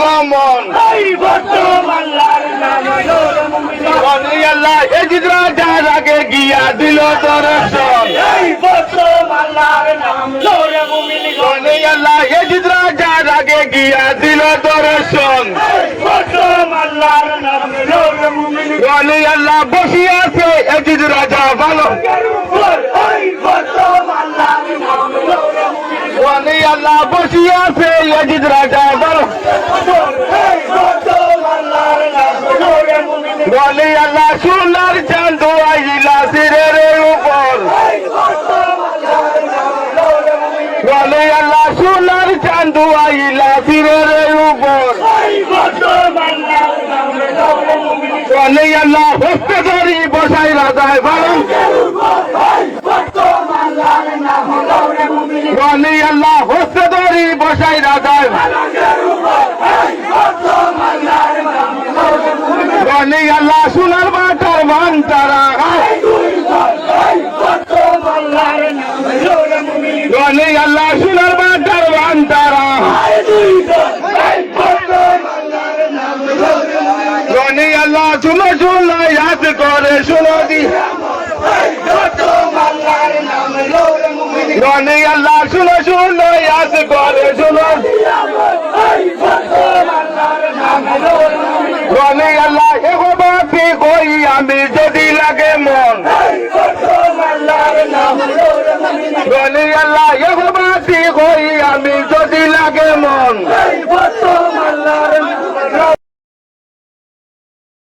গমন এই বর্তমান আল্লাহর নাম নূরে মুমিন গনি আল্লাহ এজিদ রাজার আগে গিয়া দিল দর্শন। আল্লাহ আগে গিয়া দিল দর্শন। আল্লাহ বসিয়াছে এজিদ রাজা ভালো। আল্লাহ বসিয়াছে এজিদ রাজা মুমিন গনি আল্লাহ সোনার চাঁদ আইলা সিরের উপর। গনি আল্লাহ সোনার চাঁদ আইলা সিরের উপর। গনি আল্লাহ, হস্তে ধরি বসাই রাজায় গনি আল্লাহ হস্তে ধরি বসাই রাজায় গনি আল্লাহ, সোনার বাটার মান তারা গনি আল্লাহ, সোনার বাটার মান তারা গনি আল্লাহ শুনো শুনো ইয়াদ করে শুনো দি গনি আল্লাহ, শুনো শুনো ইয়াদ করে, শুনো। গনি আল্লাহ এগো বাকি কই, আমি যদি লাগে মন। গনি আল্লাহ এগো বাকি কই, আমি